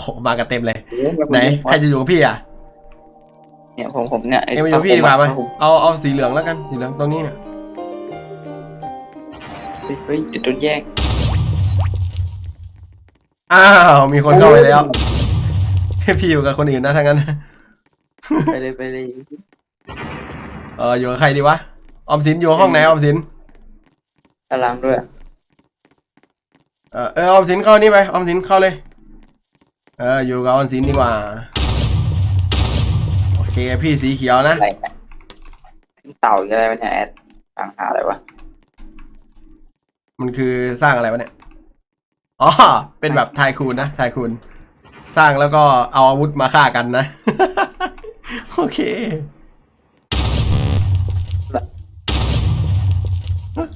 โหมากันเต็มเลยโอ้โไหนใครจะอยู่กับพี่อะเนี่ยผมผมเนี่ยไเอ็มมาอยู่กับพี่ดีกว่าไหมผมเอาเอาสีเหลืองแล้วกันสีเหลืองตรงนี้เนี่ยเฮ้ยเฮ้ยเดี๋ยวโดนแย่งอ้าวมีคนเข้าไปแล้วพี่อยู่กับคนอื่นนะทั้งนั้นไปเลยไปเลยเอออยู่กับใครดีวะออมสินอยู่ห้องไหนออมสินตารางด้วยเออเออออมสินเข้านี่ไปออมสินเข้าเลย เอออยู่กับออมสินดีกว่า โอเคพี่สีเขียวนะ อะไรเนี่ยเต่าอะไรวะเนี่ยแอดต่างหาอะไรวะมันคือสร้างอะไรวะเนี่ย อ๋อ เป็นแบบไทคูนนะไทคูนสร้างแล้วก็เอาอาวุธมาฆ่ากันนะ โอเค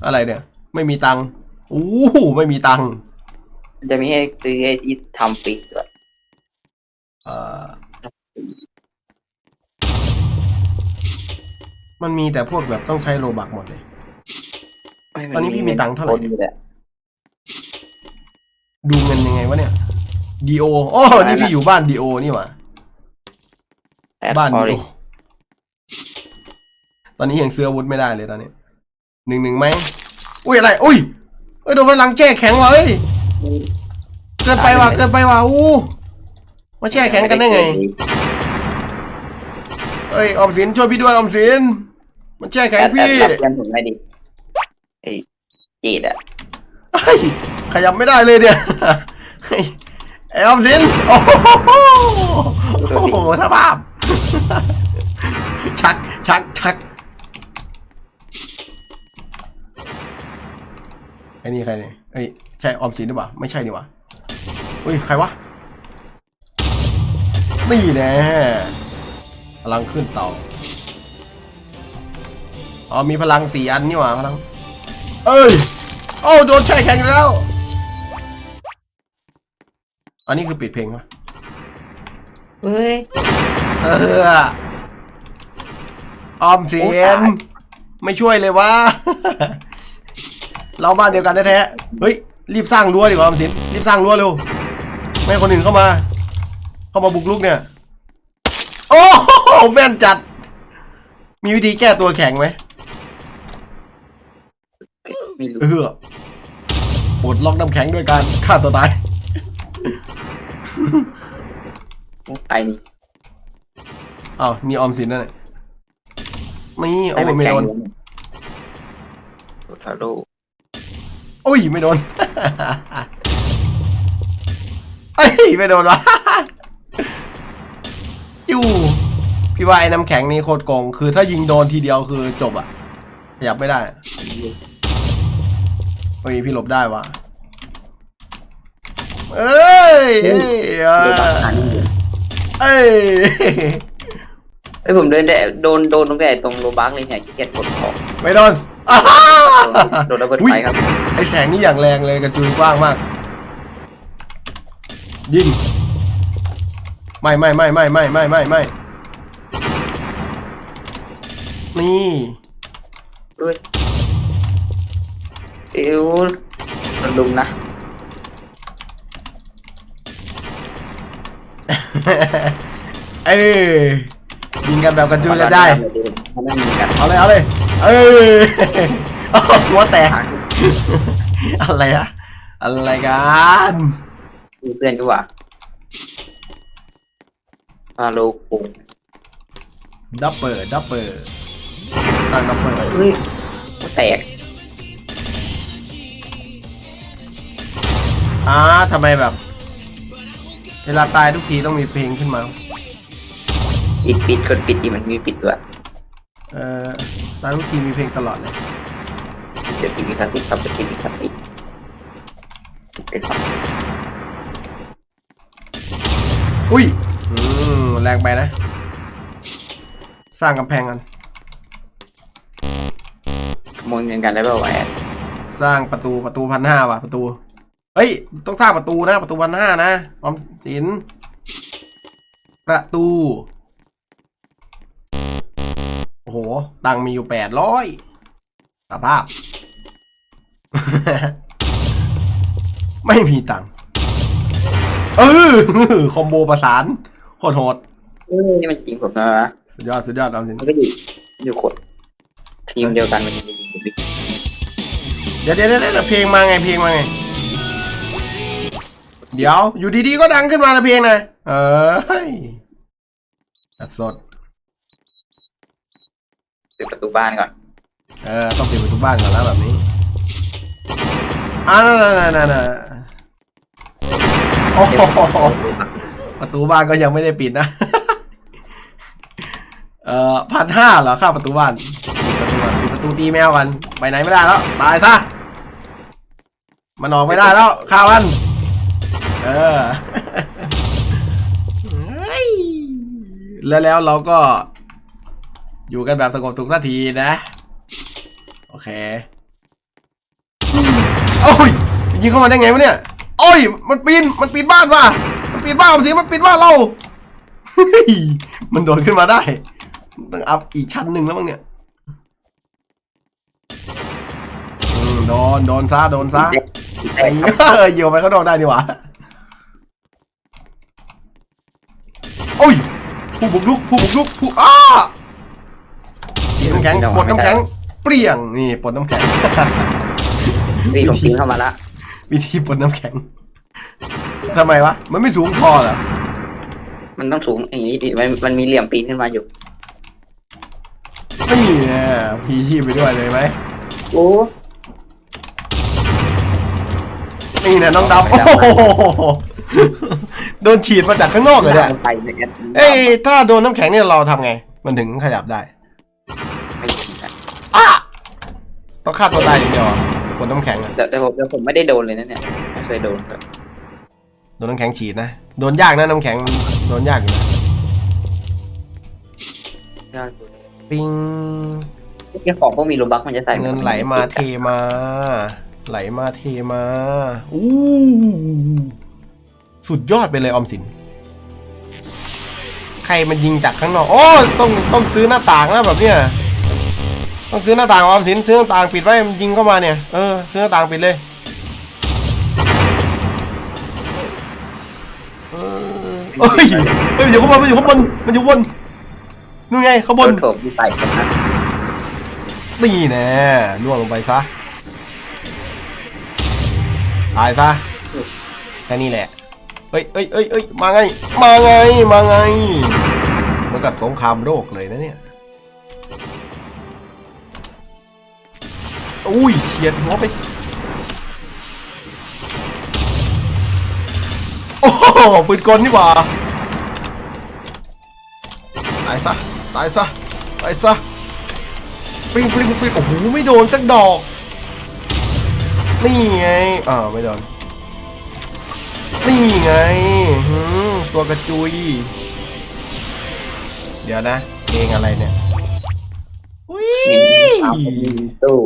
อะไรเนี่ย ไม่มีตังค์อู้หูไม่มีตังค์ มันจะมีให้ซื้อไอ้ที่ทำปีกด้วยเอ่อ มันมีแต่พวกแบบต้องใช้โลบักหมดเลยเฮ้ยตอนนี้พี่มีตังค์เท่าไหร่คนอยู่แหละดูเงินยังไงวะเนี่ยดีโอโอ้นี่พี่อยู่บ้านดีโอนี่หว่าแอดบ้านพอดีเลโอยตอนนี้ยังซื้ออาวุธไม่ได้เลยตอนนี้หนึ่งหนึ่งไหม อุ้ยอะไร อุ้ยเอ้ยโดนพลังแช่แข็งว่ะเอ้ย เกินไปว่ะ เกินไปว่ะ อู้ มาแช่แข็งกันได้ไงเอ้ยออมสินช่วยพี่ด้วยออมสินมันแช่แข็งแอดแอพี่ดรับเพื่อนผมไม่ดิไอ้จีดอะเฮ้ยขยับไม่ได้เลยเนี่ยเฮ้ยไอ้ออมสินโอ้โหโอ้โหสภาพชักชักชักไอ้นี่ใครเนี่ยเอ้ยใช่ออมสินหรือเปล่าไม่ใช่นี่หว่าอุ้ยใครวะ นี่แน่พลังขึ้นเต่าอ๋อมีพลังสี่อันนี่หว่าพลัง เอ้ยโอ้โดนแช่แข็งอีกแล้ว อันนี้คือปิดเพลงปะเฮ้ย เออออมเสียนไม่ช่วยเลยวะ เราบ้านเดียวกันแท้ๆ เฮ้ย รีบสร้างรั้วดีกว่าออมสินรีบสร้างรั้วเร็ว ไม่ให้คนอื่นเข้ามาเข้ามาบุกลุกเนี่ย โอ้โหแม่นจัด มีวิธีแก้ตัวแข็งไหมไม่รู้เออปลดล็อกน้ำแข็งด้วยการฆ่าตัวตายไปนี่อ้าวนี่ออมสินนั่นแหละนี่โอ้ให้ยไม่โดนโดทาโร่โอ้ยไม่โดนเอ้ยไม่โดนวะ อยู่ พี่ว่าไอ้น้ำแข็งนี่โคตรโกง คือถ้ายิงโดนทีเดียวคือจบอะขยับไม่ได้เฮ้ยพี่หลบได้วะเอ้ยเอ้ยเอ้เดินยตามหานี่อยู่เอ้ยเอ้ยผมเดินได้โดนโดนตรงไหนตรงโลบักเลยเนี่ยขี้เกียจกดของไม่โดนอ้าโดนระเบิดอุ๊ยไฟครับ ไอแสงนี่อย่างแรงเลยกระจุยกว้างมาก ยิง ไม่ไม่ไม่ไม่ไม่ไม่ไม่ไม่นี่เอ้ยเอวโดนลุมนะ เอ้ยยิงกันแบบกระจุยกระจายเขาไม่มีกันเอาเลยเอาเลย เอ้ยอ้าวหัวแตกทางอะไรอะอะไรกันมีเพื่อนดีกว่า ฮาโลกุงดับเบิลดับเบิลตั้งดับเบิลเฮ้ยหัวแตกอ่าทำไมแบบ เวลาตายทุกทีต้องมีเพลงขึ้นมาปิดปิดกดปิดดีมันมีปิดด้วยเอ่อตายทุกทีมีเพลงตลอดเลยเดี๋ยวปิดมีคลาสสิกครับเดี๋ยวปิดมีคลาสสิกเป็นครับอุ้ย อืมแรงไปนะ สร้างกำแพงกัน ขโมยเงินกันได้เปล่าวะแอดสร้างประตูประตูพันห้าว่ะประตู เฮ้ย ต้องสร้างประตูนะ ประตูพันห้านะออมสิน ประตู โอ้โห ตังค์มีอยู่แปดร้อยสภาพ ไม่มีตังค์เออคอมโบประสาน โคตรโหดเออนี่มันจริงผมนะวะสุดยอดสุดยอดออมสินมันก็อยู่อยู่คนทีมเดียวกันมันจะยิงกันบิ๊กเดี๋ยวเดี๋ยวเดี๋ยวเดี๋ยวเพลงมาไงเพลงมาไง เดี๋ยวอยู่ดีๆก็ดังขึ้นมาละเพลงนะเอ้ยตัดสด ปิดประตูบ้านก่อนเออต้องปิดประตูบ้านก่อนแล้วแบบนี้อ่านั่นนั่นนั่นนั่นโอ้โห ประตูบ้านก็ยังไม่ได้ปิดนะ เอ่อพันห้าเหรอค่าประตูบ้านปิดประตูตีแมวกัน ไปไหนไม่ได้แล้ว ตายซะ มันออกไม่ได้แล้วฆ่ามัน เออแล้วแล้วเราก็ อยู่กันแบบสงบสุขสักทีนะ โอเคโอ้ยยิงเข้ามาได้ไงวะเนี่ย โอ้ย มันปีน มันปีนบ้านว่ะมัน ปีนบ้านสิมันปีนบ้านเราเฮ้ยมันโดดขึ้นมาได้ต้องอัพอีกชั้นหนึ่งแล้วมั้งเนี่ยอืมโดนโดนซะโดนซะไอ้เออเหยียวไปเขาโดนได้นี่หว่าโอ้ยผู้บุกลุกผู้บุกลุกผู้อ้าปดน้ำแข็งปลดน้ำแข็ง เปรี้ยงนี่ปลดน้ำแข็งนี่ผมทิ้งเข้ามาละวิธีปลดน้ำแข็ง ทำไมวะ มันไม่สูงพอเหรอ มันต้องสูงอย่างนี้ดิมันมันมีเหลี่ยมปีนขึ้นมาอยู่ นี่แน่พีชีพไปด้วยเลยไหม โอ้นี่แน่น้องดำโอ้โหโดนฉีดมาจากข้างนอกเลยเนี่ยไปเนี่ยเอ้ยถ้าโดนน้ำแข็งเนี่ยเราทำไง มันถึงขยับได้ไม่ถึงกันอ้าต้องฆ่าตัวตายอย่างเดียวเหรอปลดน้ำแข็งอะ แต่แต่ผมแต่ผมไม่ได้โดนเลยนะเนี่ยไม่เคยโดนแบบ โดนน้ำแข็งฉีดนะ โดนยากนะน้ำแข็ง โดนยากอยู่นะยากเลยปิงไอ้ของพวกมีโลบักมันจะใส่เงินไหลมาเทมา ไหลมาเทมาอู้สุดยอดไปเลยออมสิน ใครมันยิงจากข้างนอก โอ้ต้องต้องซื้อหน้าต่างแล้วแบบเนี้ยต้องซื้อหน้าต่างออมสินซื้อหน้าต่างปิดไว้มันยิงเข้ามาเนี่ย เออซื้อหน้าต่างปิดเลย เออเอ้ยเฮ้ยมันอยู่ข้างบนมันอยู่ข้างบนมันอยู่ข้างบนนู่นไงข้างบน โดนผมที่ใส่กันนะนี่แน่ล่วงลงไปซะ ตายซะ แค่นี้แหละเอ้ยเอ้ยเอ้ยเอ้ยมาไง มาไง มาไงมันกับสงครามโลกเลยนะเนี่ย อุ้ยเฉียดหัวไป ปืนกลนี่หว่าตายซะตายซะตายซะปริงปริงปริงโอ้โหไม่โดนสักดอกนี่ไงอ่าวไม่โดนนี่ไงหืมตัวกระจุย เดี๋ยวนะเพลงอะไรเนี่ยอุ้ยเงินเอาไปยิงตู้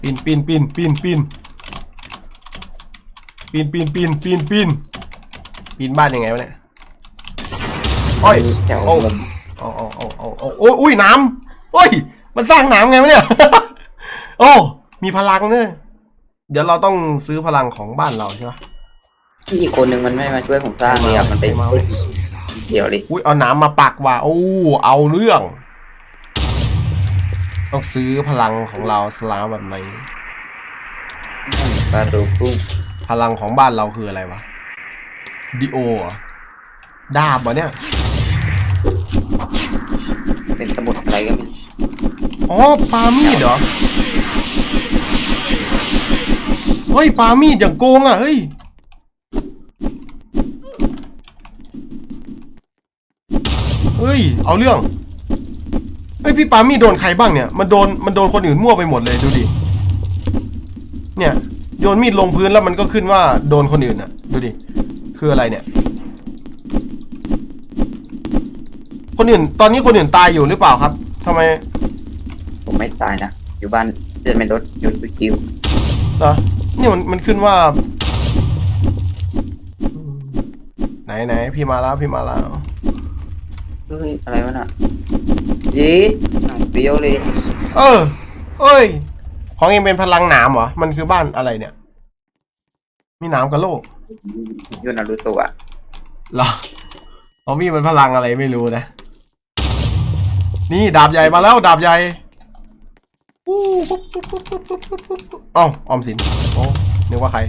ปีนปีนปีนปีนปีน ปีนปีนปีนปีนปีนปีนบ้านยังไงวะเนี่ยโอ้ยแถวโอ้เอาเอาเอาเอาเอาโอ้ยอุ้ยน้ำโอ้ย มันสร้างน้ำไงวะเนี่ย โอ้ มีพลังเนี่ยเดี๋ยวเราต้องซื้อพลังของบ้านเราใช่ปะอีกคนนึงมันไม่มาช่วยผมสร้างเลยอะมันเป็นใครมาเว้ยเดี๋ยวเลยอุ้ยเอาน้ำมาปักว่ะโอ้เอาเรื่อง ต้องซื้อพลังของเราสลามแบบไหน ปลาดูกุ้ง พลังของบ้านเราคืออะไรวะดิโอเหรอดาบเหรอเนี่ย เป็นสมุดอะไรก็ไมีอ๋อปามีดเหรอ เฮ้ยปามีดอย่างโกงอะ เฮ้ย เฮ้ย เอาเรื่อง เฮ้ย พี่ปามีดโดนใครบ้างเนี่ย มันโดน มันโดนคนอื่นมั่วไปหมดเลยดูดิ เนี่ย โยนมีดลงพื้นแล้วมันก็ขึ้นว่าโดนคนอื่นอะดูดิ คืออะไรเนี่ย คนอื่น ตอนนี้คนอื่นตายอยู่หรือเปล่าครับทำไมผมไม่ตายนะ อยู่บ้านเดินเป็นรถหยุดคิวเหรอเนี่ยมันมันขึ้นว่า ไหนไหนพี่มาแล้วพี่มาแล้วเฮ้ยอะไรวะน่ะยีหนังเปรี้ยวเลย เออเอ้ย ของเองเป็นพลังน้ำเหรอ มันคือบ้านอะไรเนี่ย มีน้ำกับโลกยูนารูตัวหรอของมี่มันพลังอะไรไม่รู้นะ นี่ดาบใหญ่มาแล้วดาบใหญ่อู้อ๋ออมสินโอ้นึกว่าใคร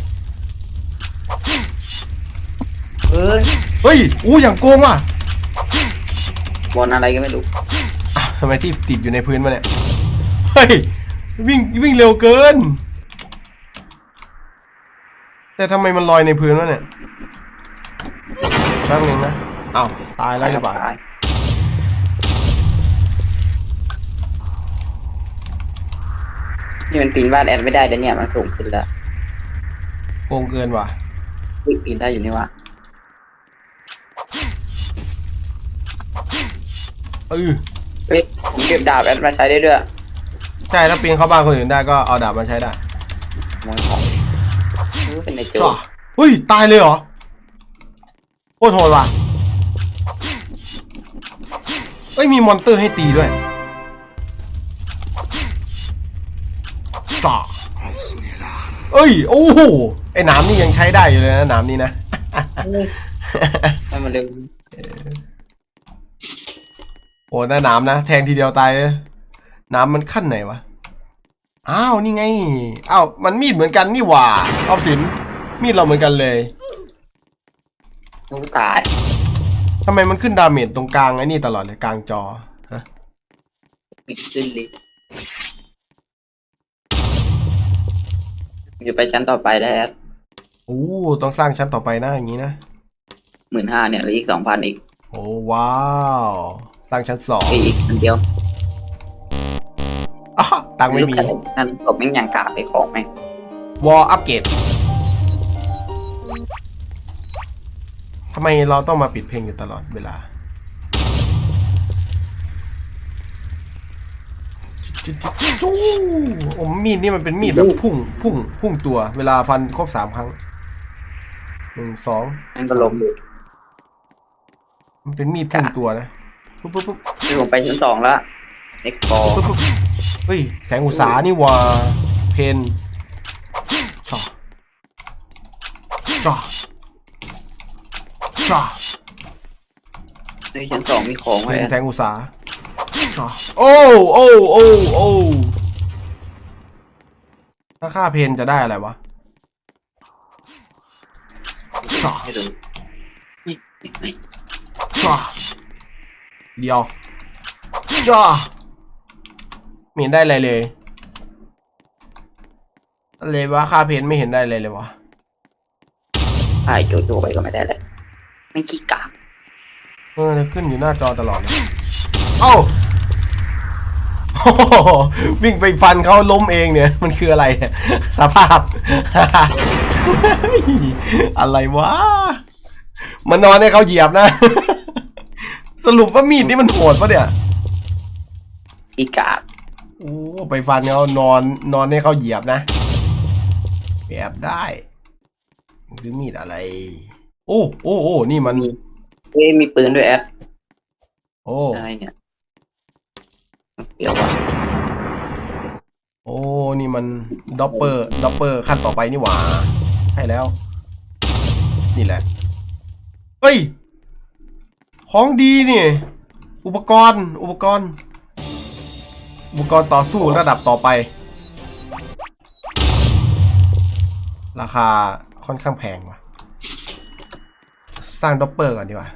เอ้ยเฮ้ย อู้อย่างโกงว่ะบอลอะไรก็ไม่รู้ทำไมที่ติดอยู่ในพื้นมาเนี่ย เฮ้ย วิ่งวิ่งเร็วเกิน แต่ทำไมมันลอยในพื้นวะเนี่ยแป๊บนึงนะอ้าวตายแล้วหรือเปล่าตายนี่มันปีนบ้านแอดไม่ได้เดี๋ยวเนี่ยมันสูงขึ้นแล้วโกงเกินว่ะอุ๊ยปีนได้อยู่นี่วะเออเฮ้ยผมเก็บดาบแอดมาใช้ได้ด้วย ใช่ถ้าปีนเข้าบ้านคนอื่นได้ก็เอาดาบมาใช้ได้มวยของเออเป็นในโจจ้าเฮ้ยตายเลยเหรอโคตรโหดว่ะเอ้ยมีมอนเตอร์ให้ตีด้วยจ้าเอ้ยโอ้โหไอ้หนามนี่ยังใช้ได้อยู่เลยนะหนามนี่นะให้มันเร็วโอ้หน้าหนามนะแทงทีเดียวตายเลยห นามมันขั้นไหนวะ อ้าว นี่ไง อ้าว มันมีดเหมือนกันนี่หว่าออมสิน มีดเราเหมือนกันเลยต้องตายทำไมมันขึ้นดาเมจตรงกลางไอ้นี่ตลอดเลยกลางจอ ฮะ ปิดขึ้นเลยอยู่ไปชั้นต่อไปได้แอดโอ้ต้องสร้างชั้นต่อไปนะอย่างนี้นะหมื่นห้าเนี่ยหรืออีกสองพันอีก โอ้ว้าว สร้างชั้นสองอีกอันเดียวอ้า ตังค์ไม่มีนั่นตบแม่งอย่างกาไปของแม่งวอลอัปเกรดทำไมเราต้องมาปิดเพลงอยู่ตลอดเวลาจู้โอ้มีดนี่มันเป็นมีดแบบพุ่ง พุ่ง พุ่งตัว เวลาฟันครบสามครั้งหนึ่งสองแม่งก็ล้มเลยมันเป็นมีดพุ่งตัวนะปุ๊บปุ๊บปุ๊บคือผมไปชั้นสองแล้วเอ็กพอปุ๊บปุ๊บ เฮ้ย แสงอุตสานี่หว่าเพนจ่อจ่อจ่อในชั้นสองมีของเพไว้นแสงอุตสาจ่อโอ้โอ้โอ้โอ้ถ้าฆ่าเพนจะได้อะไรวะจ่อให้ดูนี่นี่จ่อเดียวจ่อ ไม่เห็นได้อะไรเลยอะไรวะฆ่าเพนไม่เห็นได้เลยเลยวะถ่ายโจโจไปก็ไม่ได้เลยไม่ขี้กากเออขึ้นอยู่หน้าจอตลอดเลยเอ้าโอ้โหวิ่งไปฟันเขาล้มเองเนี่ย มันคืออะไรเนี่ยสภาพ อะไรวะมันนอนให้เขาเหยียบนะ สรุปว่ามีดนี่มันโหดปะเนี่ยขี้กาก โอ้ไปฟันเขานอนนอนให้เขาเหยียบนะแอบได้มันคือมีดอะไร โอ้โอ้โอ้นี่มันเอ้ยมีปืนด้วยแอดโอ้อะไรเนี่ยเดี๋ยวว่ะโอ้นี่มันด็อปเปอร์ด็อปเปอร์ขั้นต่อไปนี่หว่าใช่แล้ว นี่แหละเฮ้ย ของดีนี่ อุปกรณ์ อุปกรณ์ อุปกรณ์ต่อสู้ระดับต่อไป ราคาค่อนข้างแพงว่ะ สร้างด็อปเปอร์ก่อนดีกว่า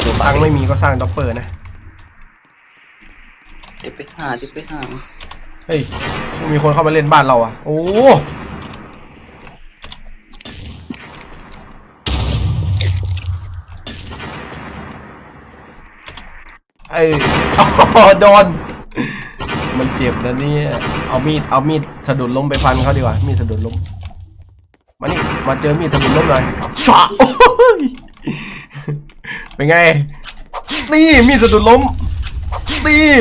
เดี๋ยวตังค์ไม่มีก็สร้างด็อปเปอร์นะเดี๋ยวไปหาเดี๋ยวไปหาเฮ้ยมีคนเข้ามาเล่นบ้านเราอะ โอ้ เออโดน มันเจ็บนะเนี่ยเอามีดเอามีดสะดุดล้มไปฟันเขาดีกว่า มีดสะดุดล้ม มานี่มาเจอมีดสะดุดล้มหน่อยจ้าโอ้ยเป็นไง นี่มีดสะดุดล้ม นี่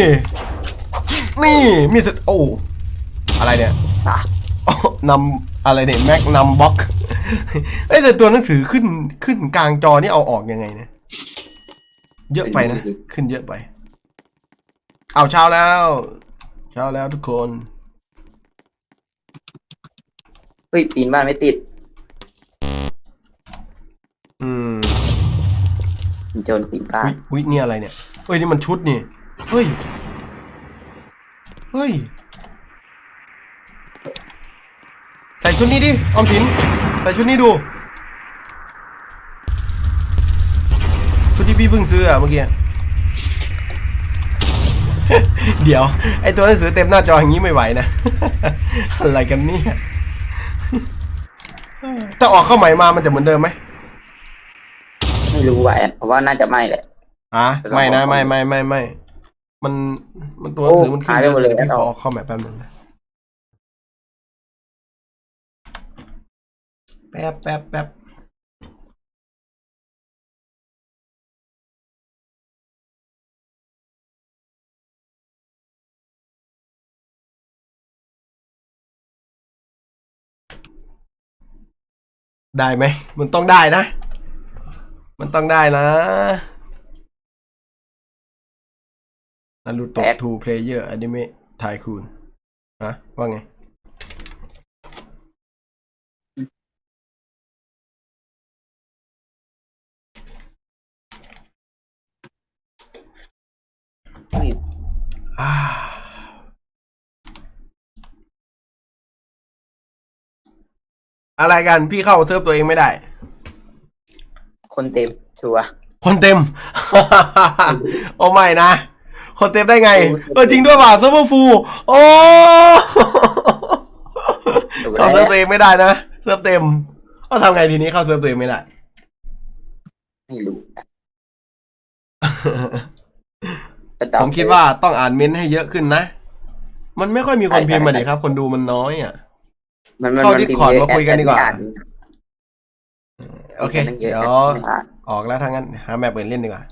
นี่มีสโอ้อะไรเนี่ยนำอะไรเนี่ยแม็กนำบล็อกเอ้แต่ตัวหนังสือขึ้นขึ้นกลางจอนี่เอาออกยังไงเนี่ย เยอะไปนะ ขึ้นเยอะไป เอาเช้าแล้ว เช้าแล้วทุกคนฮ้ยปีนบ้านไม่ติด อืมโจรปีนบ้านวิวินี่อะไรเนี่ย เฮ้ย นี่มันชุดนี่ เฮ้ย เฮ้ย ใส่ชุดนี้ดิ ออมสิน ใส่ชุดนี้ดู พี่เพิ่งซื้ออะเมื่อกี้ เดี๋ยว ไอตัวหนังสือเต็มหน้าจออย่างนี้ไม่ไหวนะ อะไรกันเนี่ยถ้าออกเข้าใหม่มามันจะเหมือนเดิมไหมไม่รู้ว่ะแอนเพราะว่าน่าจะไม่แหละ อะไม่นะไม่ไม่ไม่ไม่มันมันตัวหนังสือมันขึ้นหายเยไปอะหมดเลเลยยพี่เอาขอเข้าแบบแป๊บนึงนะแป๊บแป๊บแป๊บ ได้ไหม มันต้องได้นะ มันต้องได้นะนารูโตะแป๊บทูเพลเยอร์อนิเมะไทคูนฮะว่าไงเฮ้ย อ่าอะไรกันพี่เข้าเซิร์ฟตัวเองไม่ได้ คนเต็มชัวร์ คนเต็ม โอ้ไม่นะ คนเต็มได้ไงโอ้เออจริงด้วยป่ะเซิร์ฟเวอร์ฟูลโอ้ถูกเข้าแล้เซิร์ฟวตัวเองไม่ได้นะเซิร์ฟเต็ม ก็ทำไงทีนี้เข้าเซิร์ฟตัวเองไม่ได้ ไม่รู้จะเดผมคิดว่าต้องอ่านเม้นต์ให้เยอะขึ้นนะ มันไม่ค่อยมีคนพิมพ์มาดิครับ คนดูมันน้อยอะ มันมันเข้ามัน Discord พิพ์มาคุยกันดีกว่าแอโอเคตั้งเยอะเดี๋ยวไม่อ่านออกแล้วทางนั้นหาแมปเปิดเล่นดีกว่า